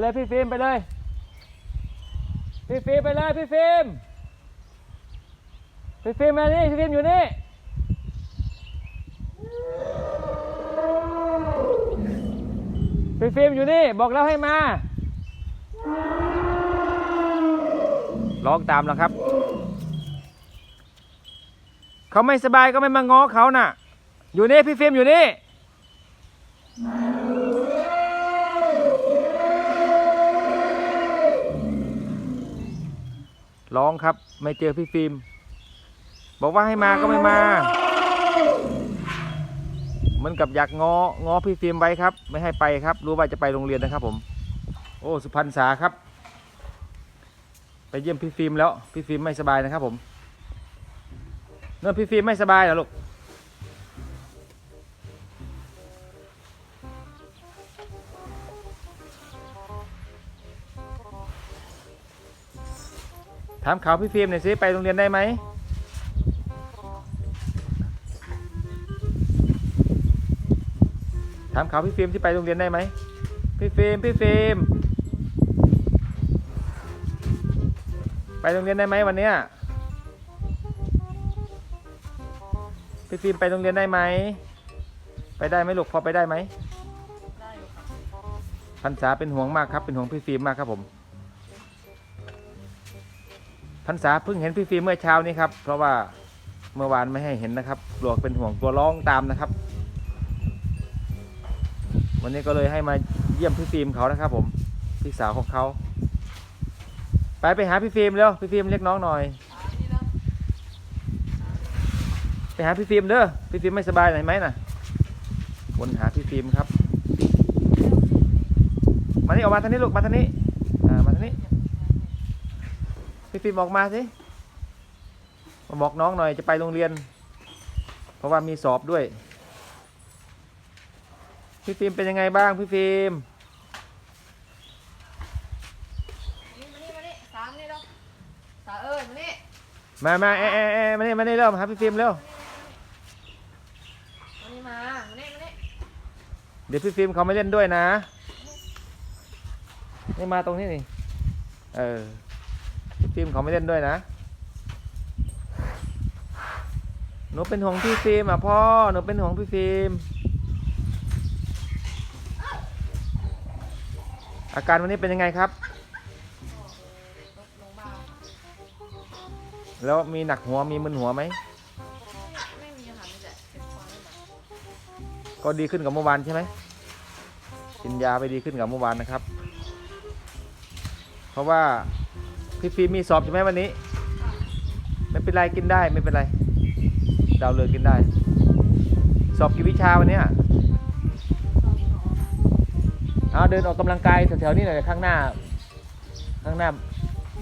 เลยพี่ฟิล์มไปเลย พี่ฟิล์มไปเลยพี่ฟิล์มพี่ฟิล์มมานี่พี่ฟิล์มอยู่นี่พี่ฟิล์มอยู่นี่ บอกแล้วให้มาร้องตามแล้วครับ เขาไม่สบายก็ไม่มาง้อเขาน่ะ อยู่นี่พี่ฟิล์มอยู่นี่ ร้องครับ ไม่เจอพี่ฟิล์มบอกว่าให้มาก็ไม่มา เหมือนกับอยากงองอพี่ฟิล์มไว้ครับ ไม่ให้ไปครับ รู้ว่าจะไปโรงเรียนนะครับ ผม โอ้สุพรรณษาครับ ไปเยี่ยมพี่ฟิล์มแล้ว พี่ฟิล์มไม่สบายนะครับ ผมเนื่อพี่ฟิล์มไม่สบายเหรอลูก ถามข่าวพี่ฟิล์มหน่อยสิไปโรงเรียนได้ไหมถามข่าวพี่ฟิล์มที่ไปโรงเรียนได้ไหมพี่ฟิล์มพี่ฟิล์มไปโรงเรียนได้ไหมวันเนี้ยพี่ฟิล์มไปโรงเรียนได้ไหมไปได้ไหมลูกพอไปได้ไหมได้อยู่ค่ะพันษาเป็นห่วงมากครับเป็นห่วงพี่ฟิล์มมากครับผม พันษาเพิ่งเห็นพี่ฟิล์มเมื่อเช้านี้ครับ เพราะว่าเมื่อวานไม่ให้เห็นนะครับกลัวเป็นห่วงกลัวร้องตามนะครับ วันนี้ก็เลยให้มาเยี่ยมพี่ฟิล์มเขานะครับ ผมพี่สาวของเขาไปไปหาพี่ฟิล์มเร็วพี่ฟิล์มเรียกน้องหน่อย ไปหาพี่ฟิล์มเด้อพี่ฟิล์มไม่สบายไหนไหมน่ะวนหาพี่ฟิล์มครับ มานี่ออกมาทางนี้ลูกมาท่ามาทางนี้ พี่ฟิล์มออกมาสิมาบอกน้องหน่อยจะไปโรงเรียน เพราะว่ามีสอบด้วย พี่ฟิล์มเป็นยังไงบ้างพี่ฟิล์มนี่มานี่มานี่สามนี่แล้วสาเอ้ยมานี่มามาเอะเอะเอะมานี่มานี่เร็วมาหาพี่ฟิล์มเร็วมานี่มามานี่มานี่เดี๋ยวพี่ฟิล์มเขาไม่เล่นด้วยนะ นี่มาตรงนี้นี่เออพี่ ฟิล์มเขาไม่เล่นด้วยนะ หนูเป็นห่วงพี่ฟิล์มอะพ่อ หนูเป็นห่วงพี่ฟิล์ม อาการวันนี้เป็นยังไงครับ แล้วมีหนักหัวมีมึนหัวไหม ไม่มีค่ะมีแต่เป็นความไม่หนักก็ดีขึ้นกับเมื่อวานใช่ไหมกินยาไปดีขึ้นกับเมื่อวานนะครับ เพราะว่า พี่ฟิล์มมีสอบใช่ไหมวันนี้ ไม่เป็นไรกินได้ไม่เป็นไร ดาวเรืองกินได้ สอบกี่วิชาวันเนี้ยสองสองเอาเดินออกกำลังกายแถวๆนี้หน่อยข้างหน้า ข้างหน้า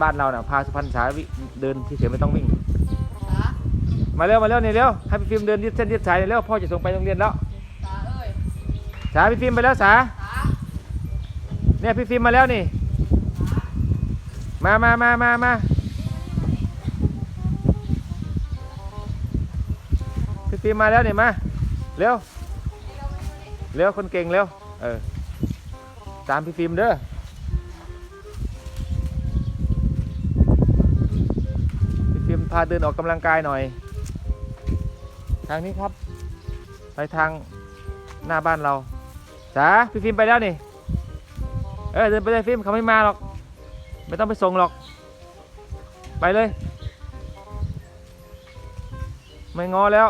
บ้านเราน่ะพาสุพรรณษาวิเดินเฉยๆไม่ต้องวิ่งสามาเร็วมาเร็วนี่เร็วให้พี่ฟิล์มเดินยืดเส้นยืดสายนี่เร็วพ่อจะส่งไปโรงเรียนแล้วสาเอ้ยสาพี่ฟิล์มไปแล้วสาสาเนี่ยพี่ฟิล์มมาแล้วนี่ มามามามามาพี่ฟิล์มมาแล้วนี่มา เร็วเรามานี่มานี่เร็ว คนเก่งเร็ว เออ ตามพี่ฟิล์มเด้อพี่ฟิล์มพาเดินออกกำลังกายหน่อย ทางนี้ครับ ไปทางหน้าบ้านเราจ้าพี่ฟิล์มไปแล้วนี่ เออเดินไปเลยฟิล์มเขาไม่มาหรอก ไม่ต้องไปส่งหรอก ไปเลย ไม่งอแล้ว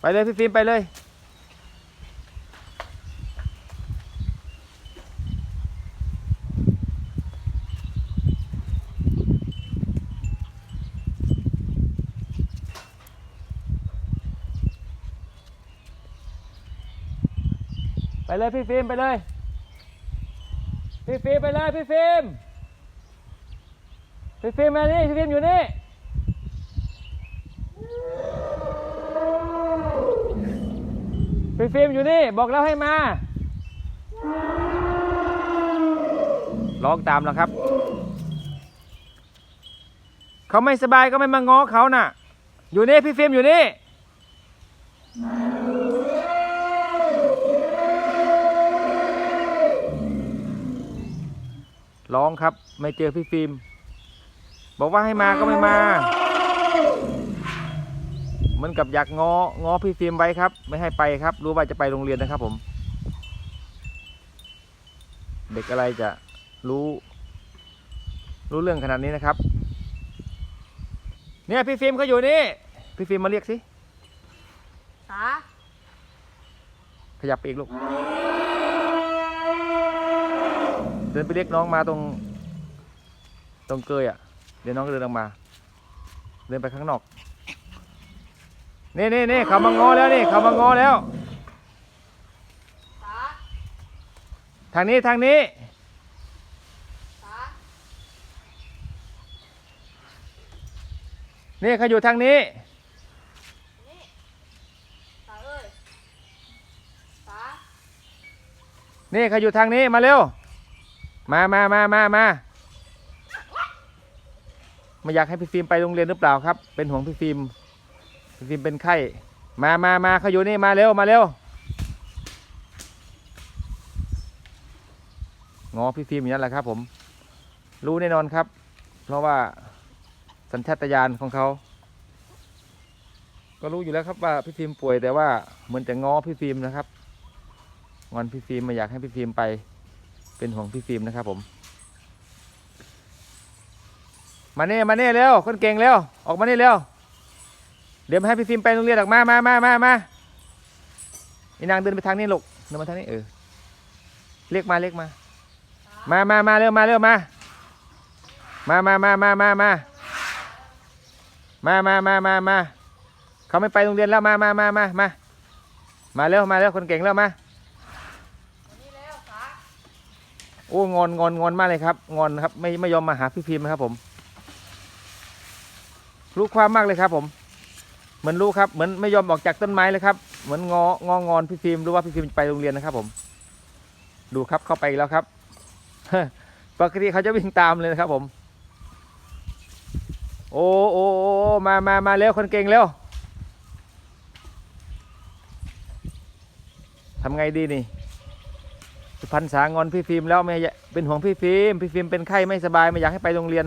ไปเลยพี่ฟิล์มไปเลย ไปเลยพี่ฟิล์มไปเลย พี่ฟิล์มไปเลยพี่ฟิล์มพี่ฟิล์มมานี่พี่ฟิล์มอยู่นี่พี่ฟิล์มอยู่นี่บอกแล้วให้มาร้องตามแล้วครับ เขาไม่สบายก็ไม่มาง้อเขาน่ะ อยู่นี่พี่ฟิล์มอยู่นี่ ร้องครับ ไม่เจอพี่ฟิล์มบอกว่าให้มาก็ไม่มาเหมือนกับอยากงองอพี่ฟิล์มไว้ครับ ไม่ให้ไปครับ รู้ว่าจะไปโรงเรียนนะครับ ผม เด็กอะไรจะรู้ รู้เรื่องขนาดนี้นะครับ เนี่ยพี่ฟิล์มเขาอยู่นี่ พี่ฟิล์มมาเรียกสิสาขยับไปอีกลูก เดินไปเรียกน้องมาตรง ตรงเกยอะ เดี๋ยวน้องเดินออกมา เดินไปข้างนอก นี่นี่นี่เขามางอแล้วนี่เขามางอแล้ว ทางนี้ทางนี้ นี่เขาอยู่ทางนี้นี่สาเอ้ยสานี่เขาอยู่ทางนี้มาเร็ว มามามามามาไม่อยากให้พี่ฟิล์มไปโรงเรียนหรือเปล่าครับ เป็นห่วงพี่ฟิล์มพี่ฟิล์มเป็นไข้ มามามาเขาอยู่นี่มาเร็วมาเร็วงอพี่ฟิล์มอย่างนั้นแหละครับผม รู้แน่นอนครับ เพราะว่าสัญชาตญาณของเขา ก็รู้อยู่แล้วครับว่าพี่ฟิล์มป่วยแต่ว่าเหมือนจะง้อพี่ฟิล์มนะครับ งอนพี่ฟิล์มไม่อยากให้พี่ฟิล์มไป เป็นห่วงพี่ฟิล์มนะครับผม มาเน่มาเน่เร็วคนเก่งเร็วออกมาเนี่เร็วเดี๋ยวให้พี่ฟิล์มไปโรงเรียนออกมามามามามาอีนางเดินไปทางนี้ลูกเดินมาทางนี้เออเรียกมาเรียกมา มามามาเร็วมาเร็วมา มามามามามามามามามามามาเขาไม่ไปโรงเรียนแล้วมามามามามามาเร็วมาเร็วคนเก่งเร็วมา วันนี้แล้วสา โอ้งอนงอนงอนมากเลยครับ งอนครับ ไม่ไม่ยอมมาหาพี่พิมพ์นะครับผม รู้ความมากเลยครับ ผม เหมือนรู้ครับ เหมือนไม่ยอมออกจากต้นไม้เลยครับ เหมือนงององอนพี่พิมพ์รู้ว่าพี่พิมพ์ไปโรงเรียนนะครับ ผม ดูครับเข้าไปแล้วครับปกติเขาจะวิ่งตามเลยนะครับ ผม โอ้โอ้โอ้มามามาเร็วคนเก่งเร็วทำไงดีนี่ สุพรรณษางอนพี่ฟิล์มแล้วไม่เป็นห่วงพี่ฟิล์มพี่ฟิล์มเป็นไข้ไม่สบายไม่อยากให้ไปโรงเรียน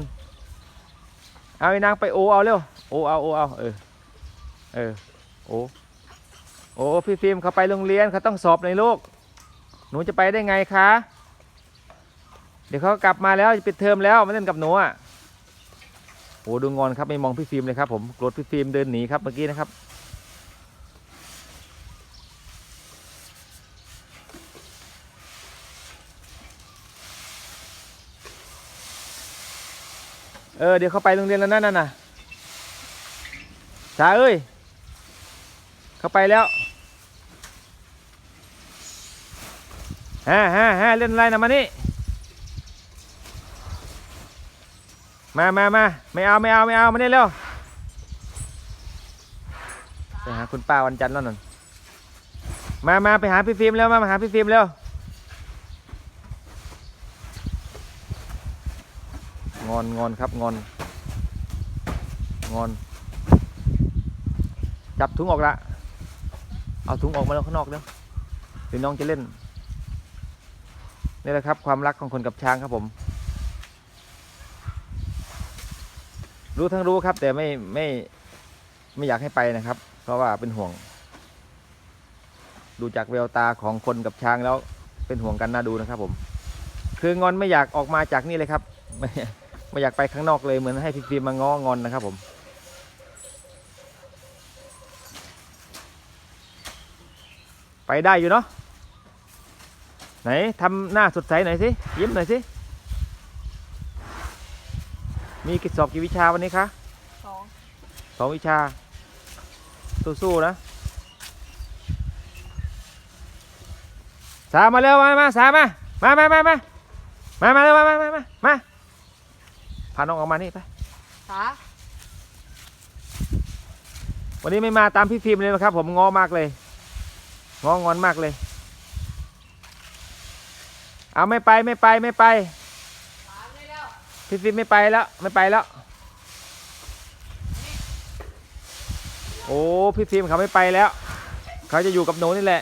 เอาไอ้นางไปโอเอาเร็วโอเอาโอเอาเออเออโอโอ้พี่ฟิล์มเขาไปโรงเรียนเขาต้องสอบในลูกหนูจะไปได้ไงคะ เดี๋ยวเขากลับมาแล้วจะปิดเทอมแล้วมาเล่นกับหนูอะโอ้ดูงอนครับไม่มองพี่ฟิล์มเลยครับผมโกรธพี่ฟิล์มเดินหนีครับเมื่อกี้นะครับ เออเดี๋ยวเขาไปโรงเรียนแล้วนั่นน่ะนะจ๋าเอ้ย เขาไปแล้วฮ่าฮ่าฮ่าเล่นอะไรนะมานี่มามามาไม่เอาไม่เอาไม่เอามาเนี่เร็วไปหาคุณป้าวันจันทร์แล้วนั่นมามาไปหาพี่ฟิล์มแล้วมามาหาพี่ฟิล์มเร็ว อนงอนครับงอน งอน จับถุงออกละ เอาถุงออกมาแล้วข้างนอกเด้อเดี๋ยวน้องจะเล่น นี่แหละครับความรักของคนกับช้างครับผม รู้ทั้งรู้ครับ แต่ไม่ไม่ไม่อยากให้ไปนะครับ เพราะว่าเป็นห่วง ดูจากแววตาของคนกับช้างแล้วเป็นห่วงกันน่าดูนะครับผม คืองอนไม่อยากออกมาจากนี่เลยครับ ไม่ไม่อยากไปข้างนอกเลยเหมือนให้พี่ฟิล์มมาง้องอนนะครับผมไปได้อยู่เนาะไหนทำหน้าสดใสหน่อยสิยิ้มหน่อยสิมีกิจสอบกี่วิชาวันนี้คะสองสองวิชา สู้ๆนะ สามมาเร็วมามาสามมามามามามามามาเร็วมามามามามา พาน้องออกมานี่ไปสาวันนี้ไม่มาตามพี่ฟิล์มเลยนะครับ ผมง้อมากเลยง้องอนมากเลย เอาไม่ไปไม่ไปไม่ไปสามนี่แล้วพี่ฟิล์มไม่ไปแล้วไม่ไปแล้ว โอ้พี่ฟิล์มเขาไม่ไปแล้ว เขาจะอยู่กับหนูนี่แหละ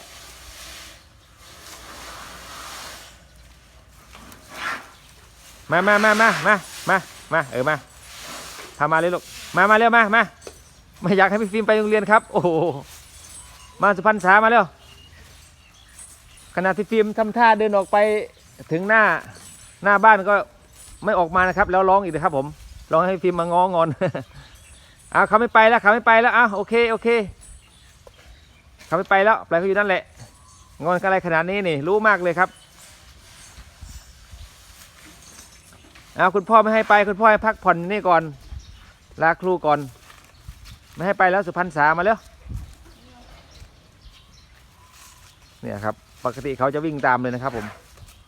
มมามามามามามา มาเออมาพามาเลยลูกมามาเร็วมามาไม่อยากให้พี่ฟิล์มไปโรงเรียนครับ โอ้โหมาสุพรรณษามาเร็วขณะที่ฟิล์มทำท่าเดินออกไปถึงหน้าหน้าบ้านก็ไม่ออกมานะครับ แล้วร้องอีกนะครับผมร้องให้ฟิล์มมาง้องอนเอาเขาไม่ไปแล้วเขาไม่ไปแล้วอ้าวโอเคโอเคเขาไม่ไปแล้วปล่อยเขาอยู่นั่นแหละงอนกันอะไรขนาดนี้นี่รู้มากเลยครับ เอาคุณพ่อไม่ให้ไปคุณพ่อให้พักผ่อนนี่ก่อนลาครูก่อน ไม่ให้ไปแล้วสุพรรณษามาแล้วเนี่ยครับ ปกติเขาจะวิ่งตามเลยนะครับ ผม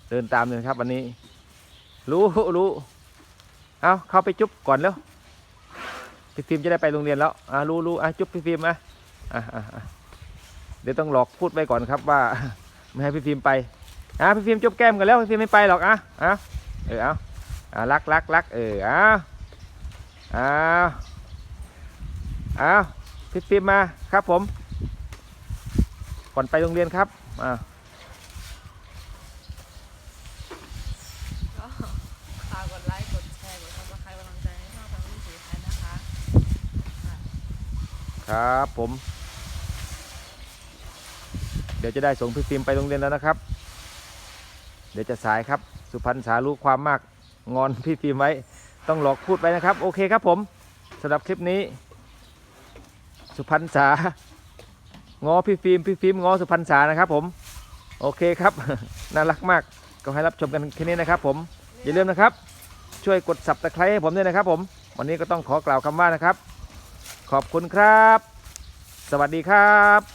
เดินตามเลยครับวันนี้ รู้รู้เอาเข้าไปจุ๊บก่อนแล้วพี่ฟิล์มจะได้ไปโรงเรียนแล้วอ่ารู้รู้อะจุ๊บพี่ฟิล์มอะอะอะเดี๋ยวต้องหลอกพูดไว้ก่อนครับว่า ไม่ให้พี่ฟิล์มไปอะพี่ฟิล์มจุบแก้มกันแล้วพี่ฟิล์มไม่ไปหรอกอะอะเออเอา อะรักรักรักเออเอาเอาเอาพี่ฟิล์มมาครับผม ก่อนไปโรงเรียนครับอ่าก็ฝากกดไลค์ กดแชร์ กดซับสไครต์กำลังใจให้ช่องทางวิถีไทยนะคะครับผม เดี๋ยวจะได้ส่งพี่ฟิล์มไปโรงเรียนแล้วนะครับ เดี๋ยวจะสายครับ สุพรรณสารู้ความมาก งอนพี่ฟิล์มไว้ ต้องหลอกพูดไปนะครับ โอเคครับผมสำหรับคลิปนี้ สุพรรณษางอพี่ฟิล์มพี่ฟิล์มงอสุพรรณษานะครับผม โอเคครับ น่ารักมากก็ให้รับชมกันแค่นี้นะครับ ผมอย่าลืมนะครับ ช่วยกด subscribe ให้ผมด้วยนะครับ ผม วันนี้ก็ต้องขอกล่าวคำว่านะครับ ขอบคุณครับ สวัสดีครับ